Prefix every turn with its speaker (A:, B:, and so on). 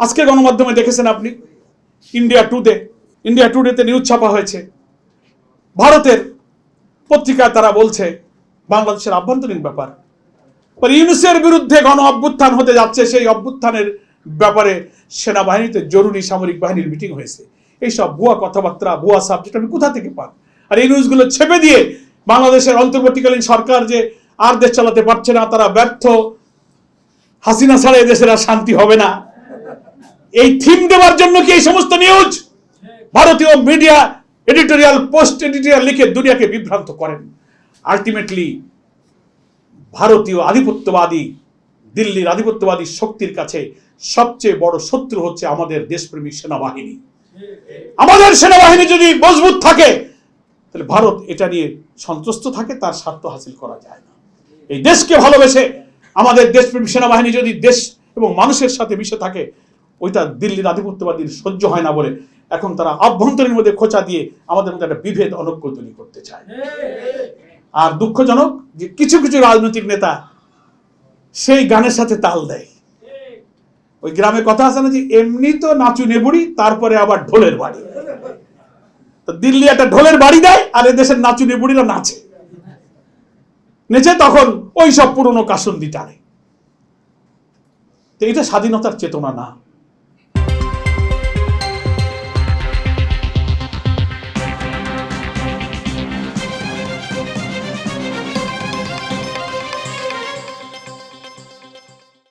A: আজকে গণমাধ্যমে দেখেছেন আপনি ইন্ডিয়া টুডে ইন্ডিয়া টুডেতে নিউজ ছাপা হয়েছে। ভারতের পত্রিকায় তারা বলছে, বাংলাদেশের আভ্যন্তরীণ ব্যাপার। পরে ইউনুসের বিরুদ্ধে গণ অভ্যুত্থান হতে যাচ্ছে, সেই অভ্যুত্থানের ব্যাপারে সেনাবাহিনীতে জরুরি সামরিক বাহিনীর মিটিং হয়েছে। এইসব ভুয়া কথাবার্তা, ভুয়া সাবজেক্ট আমি কোথা থেকে পান আর এই নিউজগুলো ছেপে দিয়ে বাংলাদেশের অন্তর্বর্তীকালীন সরকার যে আর দেশ চালাতে পারছে না, তারা ব্যর্থ। হাসিনা ছাড়া এদেশের আর শান্তি হবে না। এই থিম দেওয়ার জন্য কি এই সমস্ত নিউজ ভারতীয় মিডিয়া এডিটোরিয়াল পোস্ট এডিটোরিয়াল লিখে দুনিয়াকে বিভ্রান্ত করেন। আলটিমেটলি ভারতীয় আধিপত্যবাদী, দিল্লির আধিপত্যবাদী শক্তির কাছে সবচেয়ে বড় শত্রু হচ্ছে আমাদের দেশপ্রেমী সেনাবাহিনী। আমাদের সেনাবাহিনী যদি মজবুত থাকে, তাহলে ভারত এটা নিয়ে সন্তুষ্ট থাকে, তার স্বার্থ হাসিল করা যায় না। এই দেশকে ভালোবেসে আমাদের দেশপ্রেমী সেনাবাহিনী যদি দেশ এবং মানুষের সাথে মিশে থাকে ওইটা দিল্লির আধিপত্যবাদীর সহ্য হয় না বলে এখন তারা আভ্যন্তরীণ মধ্যে খোঁচা দিয়ে আমাদের মধ্যে একটা বিভেদ অনৈক্য তৈরি করতে চায়। আর দুঃখজনক যে কিছু কিছু রাজনৈতিক নেতা সেই গানের সাথে তাল দেয়। ওই গ্রামে কথা আছে না যে, এমনি তো নাচু নেবুড়ি, তারপরে আবার ঢোলের বাড়ি। তো দিল্লি একটা ঢোলের বাড়ি দেয় আর এদেশের নাচু নেবুড়িরা নাচে। নেচে তখন ওই সব পুরনো কাসন্দি টানে। তো এটা স্বাধীনতার চেতনা না।